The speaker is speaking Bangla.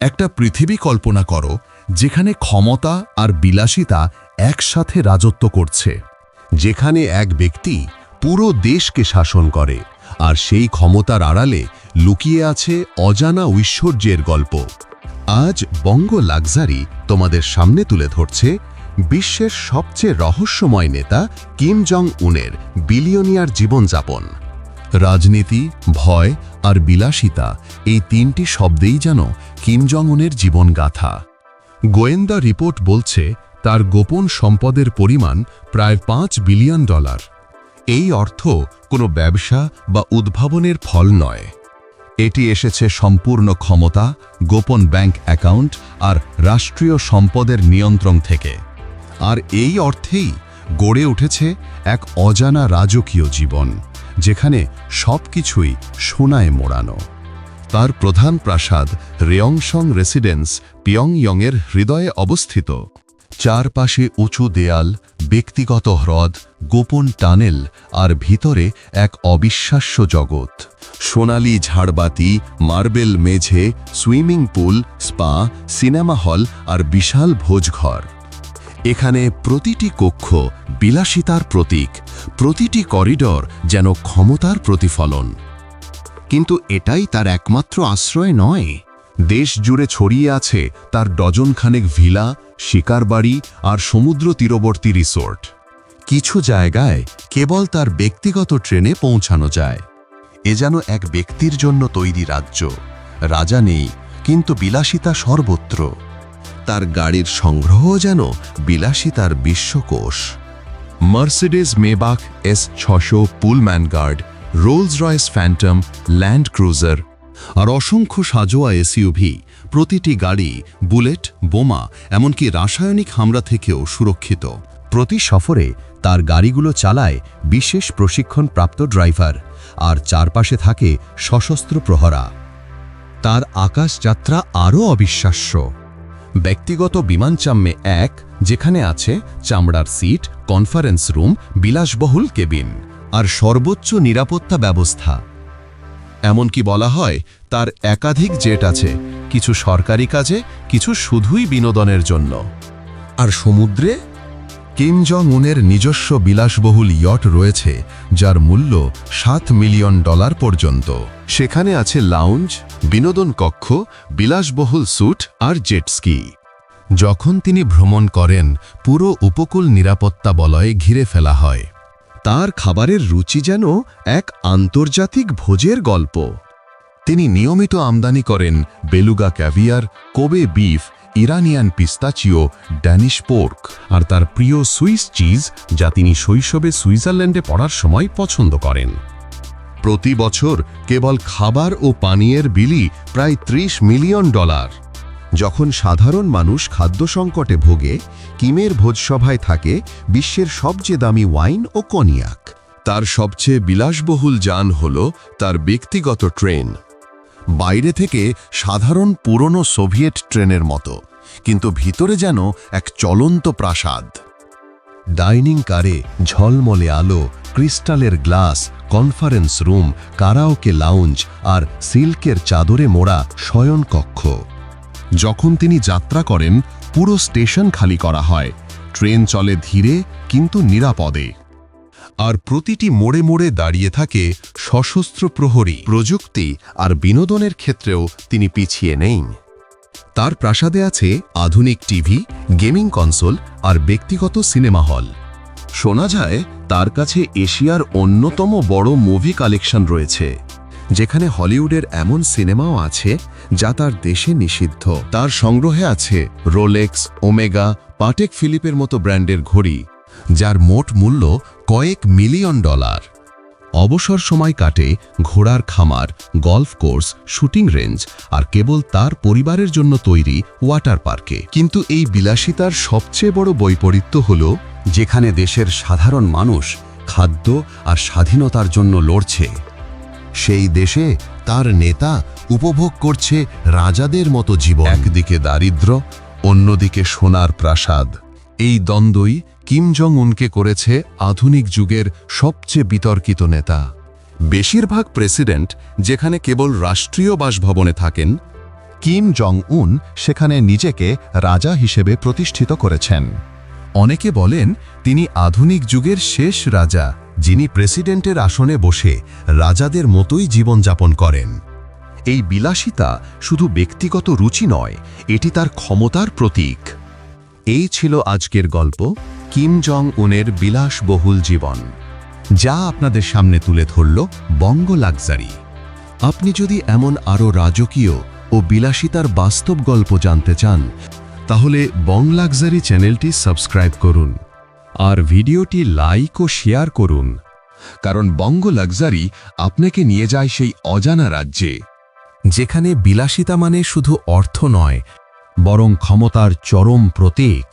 একটা পৃথিবী কল্পনা করো, যেখানে ক্ষমতা আর বিলাসিতা একসাথে রাজত্ব করছে। যেখানে এক ব্যক্তি পুরো দেশকে শাসন করে, আর সেই ক্ষমতার আড়ালে লুকিয়ে আছে অজানা ঐশ্বর্যের গল্প। আজ বঙ্গ লাক্সারি তোমাদের সামনে তুলে ধরছে বিশ্বের সবচেয়ে রহস্যময় নেতা কিম জং উনের বিলিয়নিয়ার জীবনযাপন। রাজনীতি, ভয় আর বিলাসিতা এই তিনটি শব্দেই যেন কিম জং উনের জীবনগাথা। গোয়েন্দা রিপোর্ট বলছে, তার গোপন সম্পদের পরিমাণ প্রায় পাঁচ বিলিয়ন ডলার। এই অর্থ কোনো ব্যবসা বা উদ্ভাবনের ফল নয়। এটি এসেছে সম্পূর্ণ ক্ষমতা, গোপন ব্যাংক অ্যাকাউন্ট আর রাষ্ট্রীয় সম্পদের নিয়ন্ত্রণ থেকে। আর এই অর্থেই গড়ে উঠেছে এক অজানা রাজকীয় জীবন। যেখানে সবকিছুই সোনায় মোড়ানো। তার প্রধান প্রাসাদ রেয়ংসং রেসিডেন্স পিয়ংইয়ংয়ের হৃদয়ে অবস্থিত। চারপাশে উঁচু দেয়াল, ব্যক্তিগত হ্রদ, গোপন টানেল আর ভিতরে এক অবিশ্বাস্য জগৎ। সোনালি ঝাড়বাতি, মার্বেল মেঝে, swimming pool, spa, cinema hall আর বিশাল ভোজঘর। এখানে প্রতিটি কক্ষ বিলাসিতার প্রতীক, প্রতিটি করিডর যেন ক্ষমতার প্রতিফলন। কিন্তু এটাই তার একমাত্র আশ্রয় নয়। দেশ জুড়ে ছড়িয়ে আছে তার ডজনখানেক ভিলা শিকার বাড়ি আর সমুদ্র তীরবর্তী রিসোর্ট। কিছু জায়গায় কেবল তার ব্যক্তিগত ট্রেনে পৌঁছানো যায়। এ যেন এক ব্যক্তির জন্য তৈরি রাজ্য। রাজা নেই, কিন্তু বিলাসিতা সর্বত্র। তার গাড়ির সংগ্রহ যেন বিলাসিতার বিশ্বকোষ। মার্সিডিজ মেবাক এস ছশো Pullman guard Rolls Royce Phantom, Land Cruiser আর অসংখ্য সাজোয়া এসইউভি প্রতিটি গাড়ি বুলেট, বোমা, এমনকি রাসায়নিক হামলা থেকেও সুরক্ষিত। প্রতি সফরে তার গাড়িগুলো চালায় বিশেষ প্রশিক্ষণপ্রাপ্ত ড্রাইভার আর চারপাশে থাকে সশস্ত্র প্রহরা। তার আকাশযাত্রা আরও অবিশ্বাস্য। ব্যক্তিগত বিমানচাম্মে এক, যেখানে আছে চামড়ার সিট, কনফারেন্স রুম, বিলাসবহুল কেবিন আর সর্বোচ্চ নিরাপত্তা ব্যবস্থা। এমনকি বলা হয়, তার একাধিক জেট আছে, কিছু সরকারি কাজে, কিছু শুধুই বিনোদনের জন্য। আর সমুদ্রে? কিম জং উনের নিজস্ব বিলাসবহুল ইয়ট রয়েছে, যার মূল্য সাত মিলিয়ন ডলার পর্যন্ত। সেখানে আছে লাউঞ্জ, বিনোদন কক্ষ, বিলাসবহুল স্যুট আর জেটস্কি যখন তিনি ভ্রমণ করেন, পুরো উপকূল নিরাপত্তা বলয়ে ঘিরে ফেলা হয়। তার খাবারের রুচি যেন এক আন্তর্জাতিক ভোজের গল্প। তিনি নিয়মিত আমদানি করেন beluga caviar, Kobe beef, Iranian pistachio, Danish pork আর তার প্রিয় সুইস চিজ যা তিনি শৈশবে সুইজারল্যান্ডে পড়ার সময় পছন্দ করেন। প্রতি বছর কেবল খাবার ও পানীয়ের বিলি প্রায় ত্রিশ মিলিয়ন ডলার। যখন সাধারণ মানুষ খাদ্য সংকটে ভোগে, কিমের ভোজসভায় থাকে বিশ্বের সবচেয়ে দামি ওয়াইন ও কনিয়াক। তার সবচেয়ে বিলাসবহুল যান হল তার ব্যক্তিগত ট্রেন। বাইরে থেকে সাধারণ পুরনো সোভিয়েট ট্রেনের মতো, কিন্তু ভিতরে যেন এক চলন্ত প্রাসাদ। ডাইনিং কারে ঝলমলে আলো ক্রিস্টালের glass, conference room, karaoke lounge আর সিল্কের চাদরে মোড়া শয়নকক্ষ যখন তিনি যাত্রা করেন, পুরো স্টেশন খালি করা হয়। ট্রেন চলে ধীরে কিন্তু নিরাপদে। আর প্রতিটি মোড়ে মোড়ে দাঁড়িয়ে থাকে সশস্ত্র প্রহরী। প্রযুক্তি আর বিনোদনের ক্ষেত্রেও তিনি পিছিয়ে নেই। তার প্রাসাদে আছে আধুনিক টিভি, গেমিং কনসোল আর ব্যক্তিগত সিনেমা হল। শোনা যায় তার কাছে এশিয়ার অন্যতম বড় মুভি কালেকশন রয়েছে, যেখানে হলিউডের এমন সিনেমাও আছে যা তার দেশে নিষিদ্ধ। তার সংগ্রহে আছে রোলেক্স, ওমেগা, পাটেক ফিলিপের মতো ব্র্যান্ডের ঘড়ি, যার মোট মূল্য কয়েক মিলিয়ন ডলার। অবসর সময় কাটে ঘোড়ার খামার, গলফ কোর্স, শুটিং রেঞ্জ আর কেবল তার পরিবারের জন্য তৈরি ওয়াটার পার্কে। কিন্তু এই বিলাসিতার সবচেয়ে বড় বৈপরীত্য হল যেখানে দেশের সাধারণ মানুষ খাদ্য আর স্বাধীনতার জন্য লড়ছে। সেই দেশে তার নেতা উপভোগ করছে রাজাদের মতো জীবন। একদিকে দারিদ্র, অন্যদিকে সোনার প্রাসাদ। এই দ্বন্দ্বই কিম জং উনকে করেছে আধুনিক যুগের সবচেয়ে বিতর্কিত নেতা। বেশিরভাগ প্রেসিডেন্ট যেখানে কেবল রাষ্ট্রীয় বাসভবনে থাকেন, কিম জং উন সেখানে নিজেকে রাজা হিসেবে প্রতিষ্ঠিত করেছেন। অনেকে বলেন তিনি আধুনিক যুগের শেষ রাজা, যিনি প্রেসিডেন্টের আসনে বসে রাজাদের মতোই জীবনযাপন করেন। এই বিলাসিতা শুধু ব্যক্তিগত রুচি নয়, এটি তার ক্ষমতার প্রতীক। এই ছিল আজকের গল্প, কিম জং উনের বিলাসবহুল জীবন। যা আপনাদের সামনে তুলে ধরল বঙ্গ লাক্সারি। আপনি যদি এমন আরও রাজকীয় ও বিলাসিতার বাস্তব গল্প জানতে চান তাহলে বং লাক্সারি চ্যানেলটি সাবস্ক্রাইব করুন আর ভিডিওটি লাইক ও শেয়ার করুন। কারণ বঙ্গ লাক্সারি আপনাকে নিয়ে যায় সেই অজানা রাজ্যে, যেখানে বিলাসিতা মানে শুধু অর্থ নয়, বরং ক্ষমতার চরম প্রতীক।